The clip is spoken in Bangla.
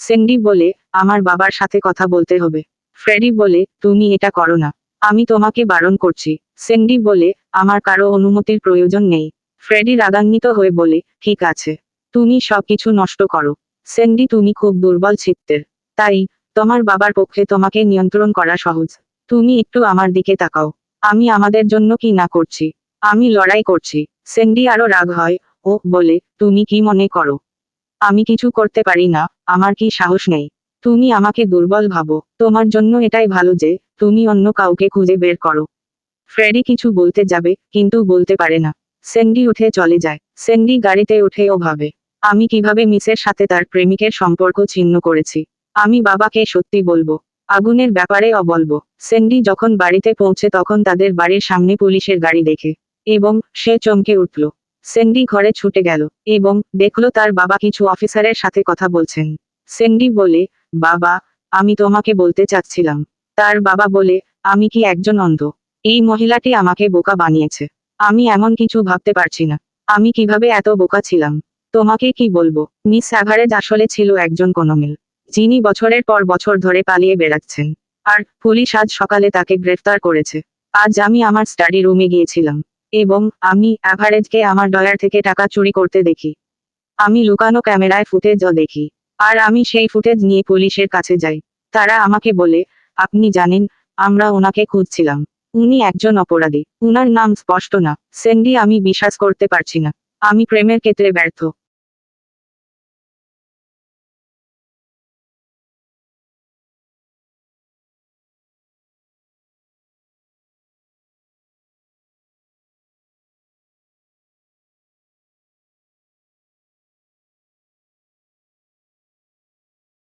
সেন্ডি বলে, আমার বাবার সাথে কথা বলতে হবে। ফ্রেডি বলে, তুমি এটা করো না। আমি তোমাকে বারণ করছি। সেন্ডি বলে, আমার কারও অনুমতির প্রয়োজন নেই। ফ্রেডি রাগান্বিত হয়ে বলে, ঠিক আছে। তুমি সবকিছু নষ্ট করো। সেন্ডি, তুমি খুব দুর্বল চিত্তের তাই, তোমার বাবার পক্ষে তোমাকে নিয়ন্ত্রণ করা সহজ। তুমি একটু আমার দিকে তাকাও। আমি আমাদের জন্য কি না করছি? আমি লড়াই করছি। সেন্ডি আরও রাগ হয় ও বলে, তুমি কি মনে করো? আমি কিছু করতে পারি না, আমার কি সাহস নেই। তুমি আমাকে দুর্বল ভাবো। তোমার জন্য এটাই ভালো যে, তুমি অন্য কাউকে খুঁজে বের করো। ফ্রেডি কিছু বলতে যাবে, কিন্তু বলতে পারে না। সেন্ডি উঠে চলে যায়। সেন্ডি গাড়িতে উঠে ও ভাবে, আমি কীভাবে মিসের সাথে তার প্রেমিকের সম্পর্ক ছিন্ন করেছি? আমি বাবাকে সত্যি বলব। আগুনের ব্যাপারে ও বলব। সেন্ডি যখন বাড়িতে পৌঁছে তখন তাদের বাড়ির সামনে পুলিশের গাড়ি দেখে, এবং সে চমকে উঠল। সেন্ডি ঘরে ছুটে গেল, এবং দেখল তার বাবা কিছু অফিসারের সাথে কথা বলছেন। সেন্ডি বলে, বাবা, আমি তোমাকে বলতে চাচ্ছিলাম। তার বাবা বলে, আমি কি একজন অন্ধ? এই মহিলাটি আমাকে বোকা বানিয়েছে। আমি এমন কিছু ভাবতে পারছি না। আমি কীভাবে এত বোকা ছিলাম? তোমাকে কি বলব? মিস অ্যাভারেজ আসলে ছিল একজন কোনোমিল, যিনি বছরের পর বছর ধরে পালিয়ে বেড়াচ্ছেন। আর পুলিশ আজ সকালে তাকে গ্রেফতার করেছে। আজ আমি আমার স্টাডি রুমে গিয়েছিলাম। এবং আমি অ্যাভারেজকে আমার ডলার থেকে টাকা চুরি করতে দেখি। আমি লুকানো ক্যামেরায় ফুটেজও দেখি। আর আমি সেই ফুটেজ নিয়ে পুলিশের কাছে যাই। তারা আমাকে বলে, আপনি জানেন, আমরা ওনাকে খুঁজছিলাম। উনি একজন অপরাধী। উনার নাম স্পষ্ট না। স্যান্ডি আমি বিশ্বাস করতে পারছি না। আমি প্রেমের ক্ষেত্রে ব্যর্থ।